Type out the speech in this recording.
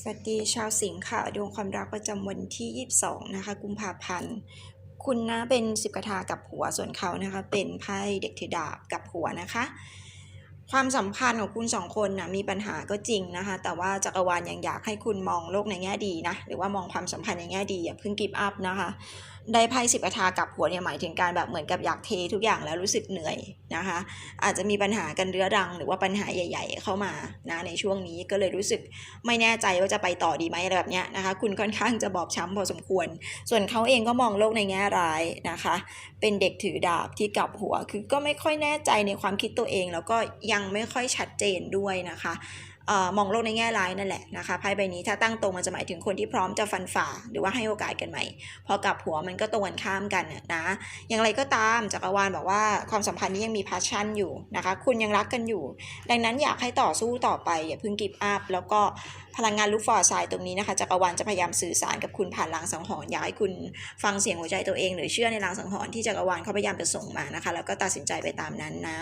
สวัสดีชาวสิงค์ค่ะดวงความรักประจำวันที่ 22 นะคะ กุมภาพันธ์ คุณนะเป็นสิบกระทากับหัวส่วนเขานะคะ เป็นไพ่เด็กถือดาบกับหัวนะคะ ความสัมพันธ์ของคุณสองคนนะมีปัญหาก็จริงนะคะ แต่ว่าจักรวาลยังอยากให้คุณมองโลกในแง่ดีนะ หรือว่ามองความสัมพันธ์ในแง่ดีอย่าเพิ่งกิฟอัพนะคะ ได้ไพ่สิบกระทากับหัวเนี่ยหมายถึงการแบบเหมือนกับอยากเททุกอย่างแล้วรู้สึกเหนื่อยนะคะ อาจจะมีปัญหากันเรื้อรัง หรือว่าปัญหาใหญ่ ๆ เข้ามานะในช่วงนี้ก็เลยรู้สึกไม่แน่ใจว่าจะไปต่อดีไหมอะไรแบบเนี้ยนะคะ คุณค่อนข้างจะบอบช้ำพอสมควร ส่วนเขาเองก็มองโลกในแง่ร้ายนะคะ เป็นเด็กถือดาบที่กับหัวคือก็ไม่ค่อยแน่ใจในความคิดตัวเอง แล้วก็ยังไม่ค่อยชัดเจนด้วยนะคะ มองโลกในแง่ร้ายนั่นแหละนะคะไพ่ใบนี้ถ้าตั้งตรงมันจะหมายถึงคนที่พร้อมจะฟันฝ่า หรือว่าให้โอกาสกันใหม่พอกลับหัวมันก็ตรงกันข้ามกันน่ะนะอย่างไรก็ตามจักรวาลบอกว่าความสัมพันธ์นี้ยังมีพาชั่นอยู่นะคะ คุณยังรักกันอยู่ ดังนั้นอยากให้ต่อสู้ต่อไปอย่าเพิ่งกิฟอัพแล้วก็พลังงานลูกฟอร์ไซด์ตรงนี้นะคะจักรวาลจะพยายามสื่อสารกับคุณผ่านลางสังหรณ์อยากให้คุณฟังเสียงหัวใจตัวเอง หรือเชื่อในลางสังหรณ์ที่จักรวาลเขาพยายามจะส่งมานะคะ แล้วก็ตัดสินใจไปตามนั้นนะ